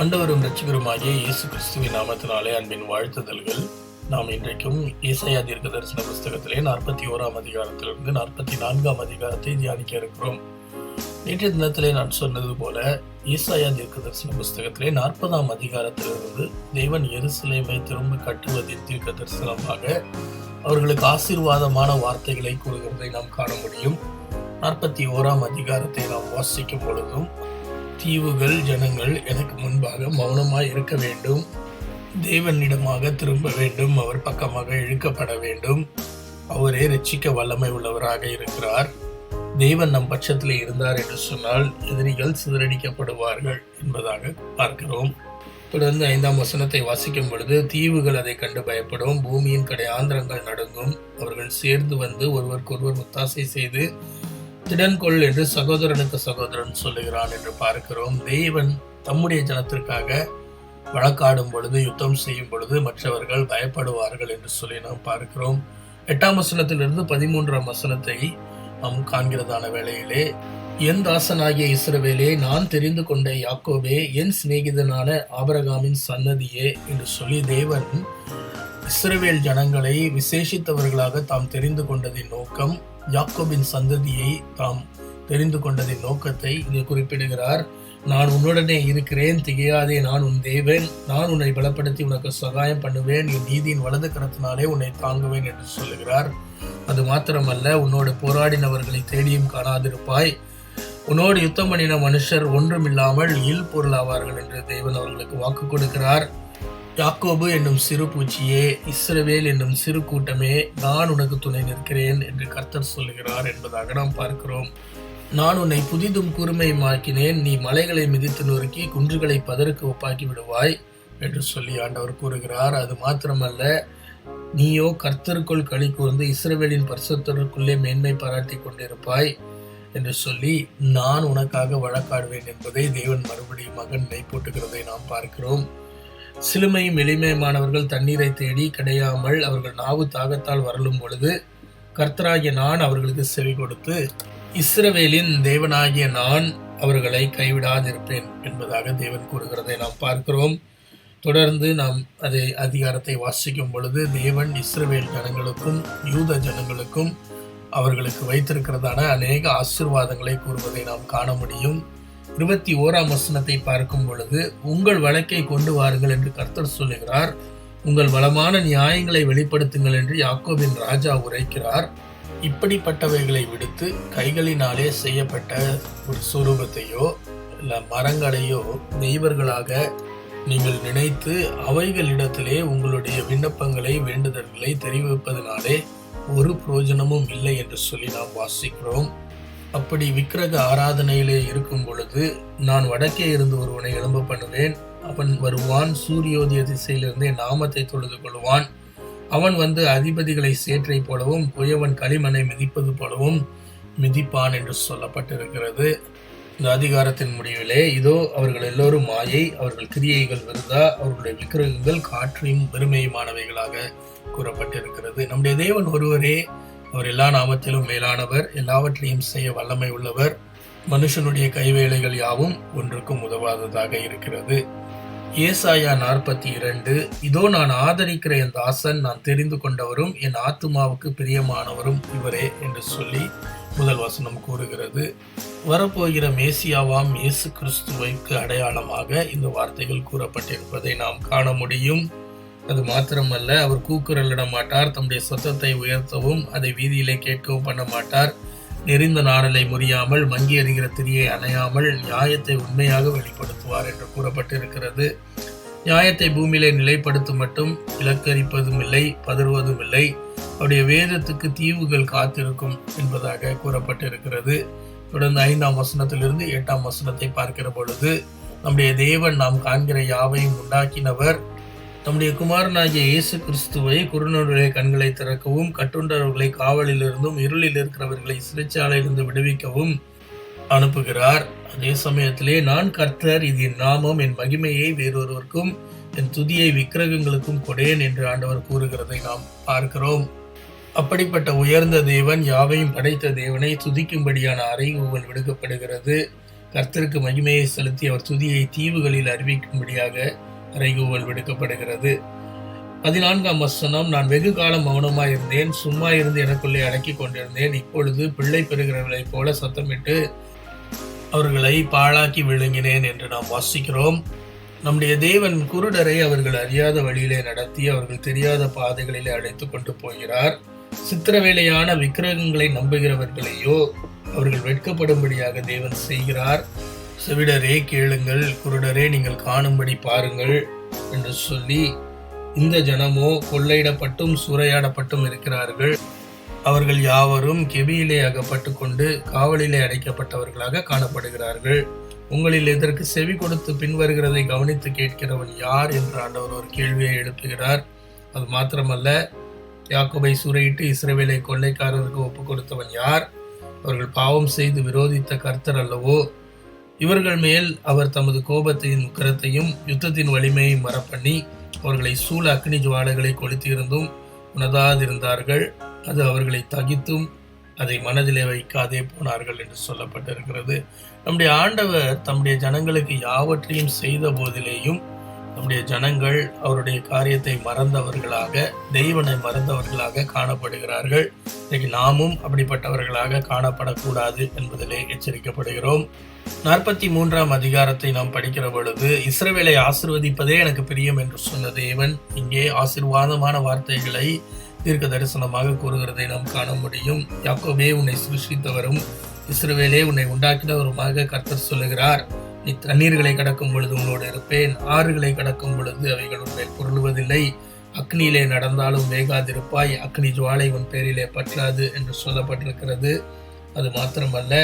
அண்டவரும் ரட்சிகருமாகிய இயேசு கிறிஸ்துவின் நாமத்தினாலே அன்பின் வாழ்த்துதல்கள். நாம் இன்றைக்கும் இசையா தீர்க்க தரிசன புஸ்தகத்திலே நாற்பத்தி ஓராம் அதிகாரத்திலிருந்து நாற்பத்தி நான்காம் அதிகாரத்தை தியானிக்க இருக்கிறோம். நேற்றைய தினத்திலே நான் சொன்னது போல ஈசாயா தீர்க்க தரிசன புஸ்தகத்திலே நாற்பதாம் அதிகாரத்திலிருந்து தேவன் எருசலேமை திரும்ப கட்டுவதின் தீர்க்க தரிசனமாக அவர்களுக்கு ஆசீர்வாதமான வார்த்தைகளை கூறுகிறதை நாம் காண முடியும். நாற்பத்தி ஓராம் அதிகாரத்தை நாம் வாசிக்கும் பொழுதும் தீவுகள் ஜனங்கள் எனக்கு முன்பாக மௌனமாய் இருக்க வேண்டும். தேவனிடமாக திரும்ப வேண்டும். அவர் பக்கமாக இழுக்கப்பட வேண்டும். அவரே ரட்சிக்க வல்லமை உள்ளவராக இருக்கிறார். தேவன் நம் பட்சத்தில் இருந்தார் என்று சொன்னால் எதிரிகள் சிதறடிக்கப்படுவார்கள் என்பதாக பார்க்கிறோம். தொடர்ந்து ஐந்தாம் வசனத்தை வாசிக்கும் பொழுது தீவுகள் அதை கண்டு பயப்படும். பூமியின் கடை ஆந்திரங்கள் நடுங்கும். அவர்கள் சேர்ந்து வந்து ஒருவருக்கொருவர் முத்தாசை செய்து திடன்கொள் என்று சகோதரனுக்கு சகோதரன் சொல்லுகிறான் என்று பார்க்கிறோம். தேவன் தம்முடைய ஜனத்திற்காக வழக்காடும் பொழுது யுத்தம் செய்யும் பொழுது மற்றவர்கள் பயப்படுவார்கள் என்று சொல்லி நாம் பார்க்கிறோம். எட்டாம் வசனத்திலிருந்து பதிமூன்றாம் வசனத்தை நாம் காண்கிறதான வேளையிலே என் தாசனாகிய இஸ்ரவேலே நான் தெரிந்து கொண்ட யாக்கோபே என் சிநேகிதனான ஆபரகாமின் சன்னதியே என்று சொல்லி தேவன் இஸ்ரவேல் ஜனங்களை விசேஷித்தவர்களாக தாம் தெரிந்து கொண்டதின் நோக்கம் யாக்கோபின் சந்ததியை தாம் தெரிந்து கொண்டதின் நோக்கத்தை இங்கு குறிப்பிடுகிறார். நான் உன்னுடனே இருக்கிறேன் திகையாதே நான் உன் தேவன். நான் உன்னை பலப்படுத்தி உனக்கு சகாயம் பண்ணுவேன். என் நீதியின் வலது கரத்தினாலே உன்னை தாங்குவேன் என்று சொல்லுகிறார். அது மாத்திரமல்ல உன்னோடு போராடினவர்களை தேடியும் காணாதிருப்பாய். உன்னோடு யுத்தம் பண்ணின மனுஷர் ஒன்றுமில்லாமல் இல் பொருளாவார்கள் என்று தேவன் அவர்களுக்கு வாக்கு கொடுக்கிறார். யாக்கோபு என்னும் சிறு பூச்சியே இஸ்ரவேல் என்னும் சிறு கூட்டமே நான் உனக்கு துணை நிற்கிறேன் என்று கர்த்தர் சொல்லுகிறார் என்பதாக நாம் பார்க்கிறோம். நான் உன்னை புதிதும் கூர்மையுமாக்கினேன் நீ மலைகளை மிதித்து நொறுக்கி குன்றுகளை பதருக்கு ஒப்பாக்கி விடுவாய் என்று சொல்லி ஆண்டவர் கூறுகிறார். அது மாத்திரமல்ல நீயோ கர்த்தருக்குள் களி கூர்ந்து இஸ்ரவேலின் பரிசுத்தருக்குள்ளே மேன்மை பாராட்டி கொண்டிருப்பாய் என்று சொல்லி நான் உனக்காக வழக்காடுவேன் என்பதை தேவன் மறுபடியும் மகன் போட்டுகிறதை நாம் பார்க்கிறோம். சிலுமையும் எளிமையுமானவர்கள் தண்ணீரை தேடி கிடையாமல் அவர்கள் நாவு தாகத்தால் வரலும் பொழுது கர்த்தராகிய நான் அவர்களுக்கு செவி கொடுத்து இஸ்ரவேலின் தேவனாகிய நான் அவர்களை கைவிடாதிருப்பேன் என்பதாக தேவன் கூறுகிறதை நாம் பார்க்கிறோம். தொடர்ந்து நாம் அதை அதிகாரத்தை வாசிக்கும் பொழுது தேவன் இஸ்ரவேல் ஜனங்களுக்கும் யூத ஜனங்களுக்கும் அவர்களுக்கு வைத்திருக்கிறதான அநேக ஆசிர்வாதங்களை கூறுவதை நாம் காண முடியும். இருபத்தி ஓராம் வசனத்தை பார்க்கும் பொழுது உங்கள் வழக்கை கொண்டு வாருங்கள் என்று கர்த்தர் சொல்லுகிறார். உங்கள் வளமான நியாயங்களை வெளிப்படுத்துங்கள் என்று யாக்கோபின் ராஜா உரைக்கிறார். இப்படிப்பட்டவைகளை விடுத்து கைகளினாலே செய்யப்பட்ட ஒரு சுரூபத்தையோ இல்லை மரங்களையோ தெய்வர்களாக நீங்கள் நினைத்து அவைகளிடத்திலே உங்களுடைய விண்ணப்பங்களை வேண்டுதல்களை தெரிவிப்பதனாலே ஒரு பிரயோஜனமும் இல்லை என்று சொல்லி நாம் வாசிக்கிறோம். அப்படி விக்கிரக ஆராதனையிலே இருக்கும் பொழுது நான் வடக்கே இருந்து ஒருவனை எழும்ப பண்ணுவேன். அவன் வருவான் சூரியோதய திசையிலிருந்தே நாமத்தை தொழுது கொள்வான் அவன் வந்து அதிபதிகளை சேற்றை போலவும் குயவன் களிமண்ணை மிதிப்பது போலவும் மிதிப்பான் என்று சொல்லப்பட்டிருக்கிறது. இந்த அதிகாரத்தின் முடிவிலே இதோ அவர்கள் எல்லோரும் மாயை அவர்கள் கிரியைகள் விருந்தா அவர்களுடைய விக்கிரகங்கள் காற்றையும் பெருமையுமானவைகளாக கூறப்பட்டிருக்கிறது. நம்முடைய தேவன் ஒருவரே அவர் எல்லா நாமத்திலும் மேலானவர் எல்லாவற்றையும் செய்ய வல்லமை உள்ளவர். மனுஷனுடைய கைவேலைகள் யாவும் ஒன்றுக்கும் உதவாததாக இருக்கிறது. ஏசாயா நாற்பத்தி இரண்டு இதோ நான் ஆதரிக்கிற என் தாசன் நான் தெரிந்து கொண்டவரும் என் ஆத்துமாவுக்கு பிரியமானவரும் இவரே என்று சொல்லி முதல் வசனம் கூறுகிறது. வரப்போகிற மேசியாவாம் இயேசு கிறிஸ்துவைக்கு அடையாளமாக இந்த வார்த்தைகள் கூறப்பட்டிருப்பதை நாம் காண முடியும். அது மாத்திரமல்ல அவர் கூக்குரலிட மாட்டார் தம்முடைய சத்தத்தை உயர்த்தவும் அதை வீதியிலே கேட்கவும் பண்ண மாட்டார் நெறிந்த நாடலை முறியாமல் மங்கி அறிகிற திரியை அணையாமல் நியாயத்தை உண்மையாக வெளிப்படுத்துவார் என்று கூறப்பட்டிருக்கிறது. நியாயத்தை பூமியிலே நிலைப்படுத்தும் மட்டும் இலக்கரிப்பதும் இல்லை பதறுவதும் இல்லை. அவருடைய வேதத்துக்கு தீவுகள் காத்திருக்கும் என்பதாக கூறப்பட்டிருக்கிறது. தொடர்ந்து ஐந்தாம் வசனத்திலிருந்து எட்டாம் வசனத்தை பார்க்கிற பொழுது நம்முடைய தேவன் நாம் காண்கிற யாவையும் உண்டாக்கினவர் தம்முடைய குமாரனாகிய இயேசு கிறிஸ்துவை குருநருடைய கண்களை திறக்கவும் கட்டுண்டவர்களை காவலிலிருந்தும் இருளில் இருக்கிறவர்களை சிறைச்சாலையிலிருந்து விடுவிக்கவும் அனுப்புகிறார். அதே சமயத்திலே நான் கர்த்தர் இது என் நாமம் என் மகிமையை வேறொருவருக்கும் என் துதியை விக்கிரகங்களுக்கும் கொடேன் என்று ஆண்டவர் கூறுகிறதை நாம் பார்க்கிறோம். அப்படிப்பட்ட உயர்ந்த தேவன் யாவையும் படைத்த தேவனை துதிக்கும்படியான அறைகூவல் விடுக்கப்படுகிறது. கர்த்தருக்கு மகிமையை செலுத்தி அவர் துதியை தீவுகளில் அறிவிக்கும்படியாக அறைகூவல் விடுக்கப்படுகிறது. பதினான்காம் வசனம் நான் வெகு காலம் மௌனமாய் இருந்தேன் சும்மா இருந்து எனக்குள்ளே அடக்கி கொண்டிருந்தேன். இப்பொழுது பிள்ளை பெறுகிறவர்களைப் போல சத்தமிட்டு அவர்களை பாழாக்கி விழுங்கினேன் என்று நாம் வாசிக்கிறோம். நம்முடைய தேவன் குருடரை அவர்கள் அறியாத வழியிலே நடத்தி அவர்கள் தெரியாத பாதைகளிலே அழைத்து கொண்டு போகிறார். சித்திரவேலையான விக்கிரகங்களை நம்புகிறவர்களையோ அவர்கள் வெட்கப்படும்படியாக தேவன் செய்கிறார். செவிடரே கேளுங்கள் குருடரே நீங்கள் காணும்படி பாருங்கள் என்று சொல்லி இந்த ஜனமோ கொள்ளையிடப்பட்டும் சூறையாடப்பட்டும் இருக்கிறார்கள். அவர்கள் யாவரும் கெபியிலே அகப்பட்டு கொண்டு காவலிலே அடைக்கப்பட்டவர்களாக காணப்படுகிறார்கள். உங்களில் இதற்கு செவி கொடுத்து பின்வருகிறதை கவனித்து கேட்கிறவன் யார் என்று ஆண்டவர் ஒரு கேள்வியை எழுப்புகிறார். அது மாத்திரமல்ல யாக்கோபை சூறையிட்டு இஸ்ரேவேலை கொள்ளைக்காரருக்கு ஒப்பு கொடுத்தவன் யார்? அவர்கள் பாவம் செய்து விரோதித்த கர்த்தர் அல்லவோ? இவர்கள் மேல் அவர் தமது கோபத்தின் உக்கரத்தையும் யுத்தத்தின் வலிமையை மறப்பண்ணி அவர்களை சூழ அக்னி ஜுவாலைகளை கொளுத்தியிருந்தும் உணதாதிருந்தார்கள். அது அவர்களை தகித்தும் அதை மனதிலே வைக்காதே போனார்கள் என்று சொல்லப்பட்டிருக்கிறது. நம்முடைய ஆண்டவர் தம்முடைய ஜனங்களுக்கு யாவற்றையும் செய்த போதிலேயும் நம்முடைய ஜனங்கள் அவருடைய காரியத்தை மறந்தவர்களாக தெய்வனை மறந்தவர்களாக காணப்படுகிறார்கள். இன்றைக்கு நாமும் அப்படிப்பட்டவர்களாக காணப்படக்கூடாது என்பதிலே எச்சரிக்கப்படுகிறோம். நாற்பத்தி மூன்றாம் அதிகாரத்தை நாம் படிக்கிற பொழுது இஸ்ரவேலை ஆசிர்வதிப்பதே எனக்கு பிரியம் என்று சொன்ன தேவன் இங்கே ஆசிர்வாதமான வார்த்தைகளை தீர்க்க தரிசனமாக கூறுகிறதை நாம் காண முடியும். யாக்கோபே உன்னை சிருஷ்டித்தவரும் இஸ்ரவேலே உன்னை உண்டாக்கினவருமாக கர்த்தர் சொல்லுகிறார். நீ தண்ணீர்களை கடக்கும் பொழுது உன்னோடு இருப்பேன். ஆறுகளை கடக்கும் பொழுது அவைகள் உன்னை பொருளுவதில்லை. அக்னியிலே நடந்தாலும் வேகாதிருப்பாய் அக்னி ஜுவாலை உன் பேரிலே பற்றாது என்று சொல்லப்பட்டிருக்கிறது. அது மாத்திரமல்ல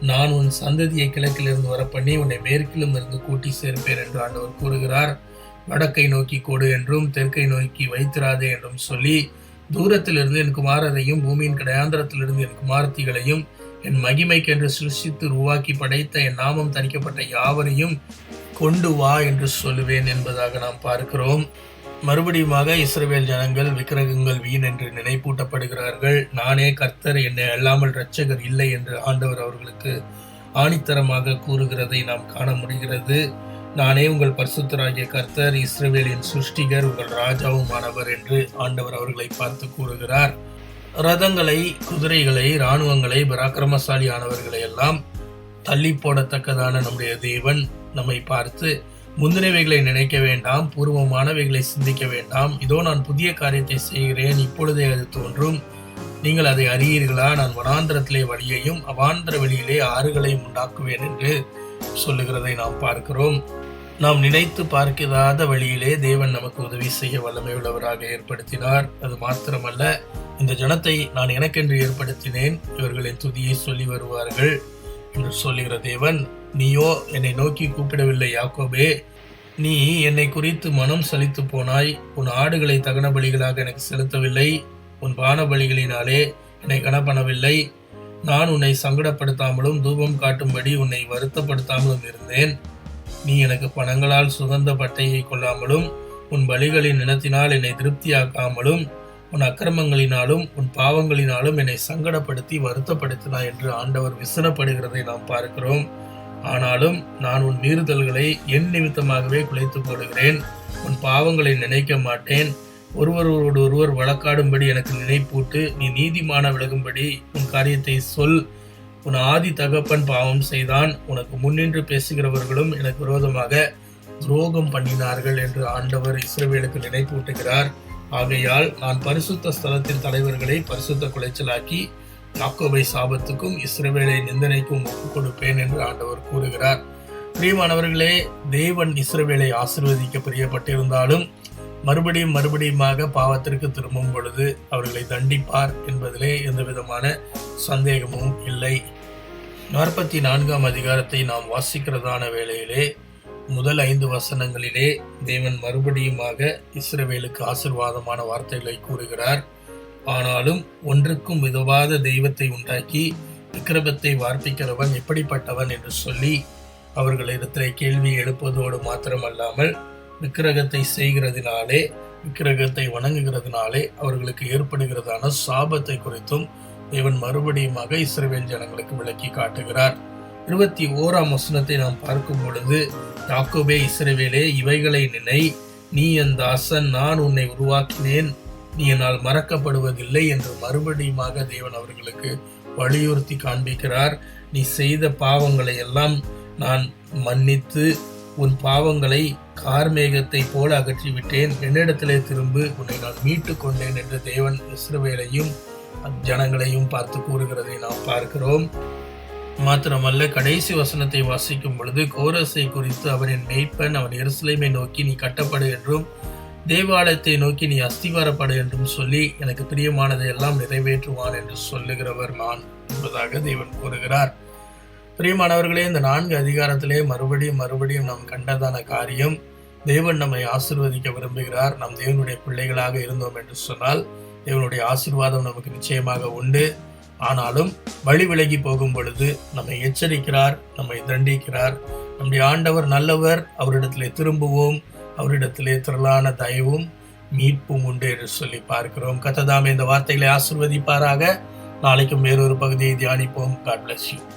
நான் உன் சந்ததியை கிழக்கிலிருந்து வரப்பண்ணி உன்னை மேற்கிலும் இருந்து கூட்டி சேர்ப்பேன் என்று ஆண்டவர் கூறுகிறார். வடக்கை நோக்கி கொடு என்றும் தெற்கை நோக்கி வைத்திராதே என்றும் சொல்லி தூரத்திலிருந்து என் குமாரரையும் பூமியின் கடையாந்திரத்திலிருந்து என் குமாரத்திகளையும் என் மகிமைக்கென்று சிருஷ்டித்து உருவாக்கி படைத்த என் நாமம் தணிக்கப்பட்ட யாவரையும் கொண்டு வா என்று சொல்லுவேன் என்பதாக நாம் பார்க்கிறோம். மறுபடியுமாக இஸ்ரவேல் ஜனங்கள் விக்கிரகங்கள் வீண் என்று நினைப்பூட்டப்படுகிறார்கள். நானே கர்த்தர் என்னை அல்லாமல் இரட்சகர் இல்லை என்று ஆண்டவர் அவர்களுக்கு ஆணித்தரமாக கூறுகிறதை நாம் காண முடிகிறது. நானே உங்கள் பரிசுத்தராகிய கர்த்தர் இஸ்ரவேலின் சுஷ்டிகர் உங்கள் ராஜாவுமானவர் என்று ஆண்டவர் அவர்களை பார்த்து கூறுகிறார். ரதங்களை குதிரைகளை இராணுவங்களை பராக்கிரமசாலியானவர்களை எல்லாம் தள்ளி போடத்தக்கதான நம்முடைய தேவன் நம்மை பார்த்து முந்தினவைகளை நினைக்க வேண்டாம் பூர்வமானவைகளை சிந்திக்க வேண்டாம். இதோ நான் புதிய காரியத்தை செய்கிறேன். இப்பொழுதே அது தோன்றும். நீங்கள் அதை அறியீர்களா? நான் வனாந்திரத்திலே வழியையும் அவாந்திர வெளியிலே ஆறுகளையும் உண்டாக்குவேன் என்று சொல்லுகிறதை நாம் பார்க்கிறோம். நாம் நினைத்து பார்க்காத வழியிலே தேவன் நமக்கு உதவி செய்ய வல்லமை உள்ளவராக ஏற்படுத்தினார். அது மாத்திரமல்ல இந்த ஜனத்தை நான் எனக்கென்று ஏற்படுத்தினேன். இவர்களின் துதியை சொல்லி வருவார்கள் என்று சொல்லுகிற தேவன் நீயோ என்னை நோக்கி கூப்பிடவில்லை யாக்கோபே. நீ என்னை குறித்து மனம் சலித்து போனாய். உன் ஆடுகளை தகன பலிகளாக எனக்கு செலுத்தவில்லை. உன் பான பலிகளினாலே என்னை கனப்பணவில்லை நான் உன்னை சங்கடப்படுத்தாமலும் தூபம் காட்டும்படி உன்னை வருத்தப்படுத்தாமலும் இருந்தேன். நீ எனக்கு பணங்களால் சுகந்த பட்டையை கொள்ளாமலும் உன் பலிகளின் நினத்தினால் என்னை திருப்தியாக்காமலும் உன் அக்கிரமங்களினாலும் உன் பாவங்களினாலும் என்னை சங்கடப்படுத்தி வருத்தப்படுத்தினாய் என்று ஆண்டவர் விசனப்படுகிறதை நாம் பார்க்கிறோம். ஆனாலும் நான் உன் மீறுதல்களை என் நிமித்தமாகவே குலைத்துக் கொள்கிறேன். உன் பாவங்களை நினைக்க மாட்டேன். ஒருவரோடு ஒருவர் வழக்காடும்படி எனக்கு நினைப்பூட்டு நீ நீதிமான விலகும்படி உன் காரியத்தை சொல். உன் ஆதி தகப்பன் பாவம் செய்தான். உனக்கு முன்னின்று பேசுகிறவர்களும் எனக்கு விரோதமாக துரோகம் பண்ணினார்கள் என்று ஆண்டவர் இஸ்ரவேலுக்கு நினைப்பூட்டுகிறார். ஆகையால் நான் பரிசுத்த ஸ்தலத்தின் தலைவர்களை பரிசுத்த குலைச்சலாக்கி யாக்கோபை சாபத்துக்கும் இஸ்ரவேலை நிந்தனைக்கும் ஒப்புக் கொடுப்பேன் என்று ஆண்டவர் கூறுகிறார். பிரியமானவர்களே தேவன் இஸ்ரவேலை ஆசிர்வதிக்க பிரியப்பட்டிருந்தாலும் மறுபடியும் மறுபடியுமாக பாவத்திற்கு திரும்பும் பொழுது அவர்களை தண்டிப்பார் என்பதிலே எந்த விதமான சந்தேகமும் இல்லை. நாற்பத்தி நான்காம் அதிகாரத்தை நாம் வாசிக்கிறதான வேளையிலே முதல் ஐந்து வசனங்களிலே தேவன் மறுபடியுமாக இஸ்ரவேலுக்கு ஆசிர்வாதமான வார்த்தைகளை கூறுகிறார். ஆனாலும் ஒன்றுக்கும் விதவாத தெய்வத்தை உண்டாக்கி விக்கிரமத்தை வார்ப்பிக்கிறவன் எப்படிப்பட்டவன் என்று சொல்லி அவர்களிடத்திலே கேள்வி எழுப்பதோடு மாத்திரமல்லாமல் விக்கிரகத்தை செய்கிறதினாலே விக்கிரகத்தை வணங்குகிறதுனாலே அவர்களுக்கு ஏற்படுகிறதான சாபத்தை குறித்தும் தேவன் மறுபடியுமாக இஸ்ரவேல் ஜனங்களுக்கு விளக்கி காட்டுகிறார். இருபத்தி ஓராம் வசனத்தை நாம் பார்க்கும் பொழுது யாக்கோபே இஸ்ரவேலே இவைகளை நினை நீ என் தாசன் நான் உன்னை உருவாக்கினேன் நீ என்னால் மறக்கப்படுவதில்லை என்று மறுபடியுமாக தேவன் அவர்களுக்கு வலியுறுத்தி காண்பிக்கிறார். நீ செய்த பாவங்களை எல்லாம் நான் மன்னித்து உன் பாவங்களை கார்மேகத்தை போல அகற்றிவிட்டேன். என்னிடத்திலே திரும்பு உன்னை நான் மீட்டு கொண்டேன் என்று தேவன் இஸ்ரவேலையும் ஜனங்களையும் பார்த்து கூறுகிறதை நாம் பார்க்கிறோம். மாத்திரமல்ல கடைசி வசனத்தை வாசிக்கும் பொழுது கோரஸை குறித்து அவரின் மெய்ப்பன் அவன் எருசலேமை நோக்கி நீ கட்டப்படு என்றும் தேவாலயத்தை நோக்கி நீ அஸ்திவாரப்படு என்றும் சொல்லி எனக்கு பிரியமானதை எல்லாம் நிறைவேற்றுவான் என்று சொல்லுகிறவர் நான் என்பதாக தேவன் கூறுகிறார். பிரியமானவர்களே இந்த நான்கு அதிகாரத்திலே மறுபடியும் மறுபடியும் நாம் கண்டதான காரியம் தேவன் நம்மை ஆசிர்வதிக்க விரும்புகிறார். நம் தேவனுடைய பிள்ளைகளாக இருந்தோம் என்று சொன்னால் தேவனுடைய ஆசீர்வாதம் நமக்கு நிச்சயமாக உண்டு. ஆனாலும் வழி விலகி போகும் பொழுது நம்மை எச்சரிக்கிறார் நம்மை தண்டிக்கிறார். நம்முடைய ஆண்டவர் நல்லவர் அவரிடத்திலே திரும்புவோம் அவரிடத்திலே திரளான தயவும் மீட்பும் உண்டு என்று சொல்லி பார்க்கிறோம். கத்ததாமே இந்த வார்த்தைகளை ஆசிர்வதிப்பாராக. நாளைக்கும் வேறொரு பகுதியை தியானிப்போம். God bless you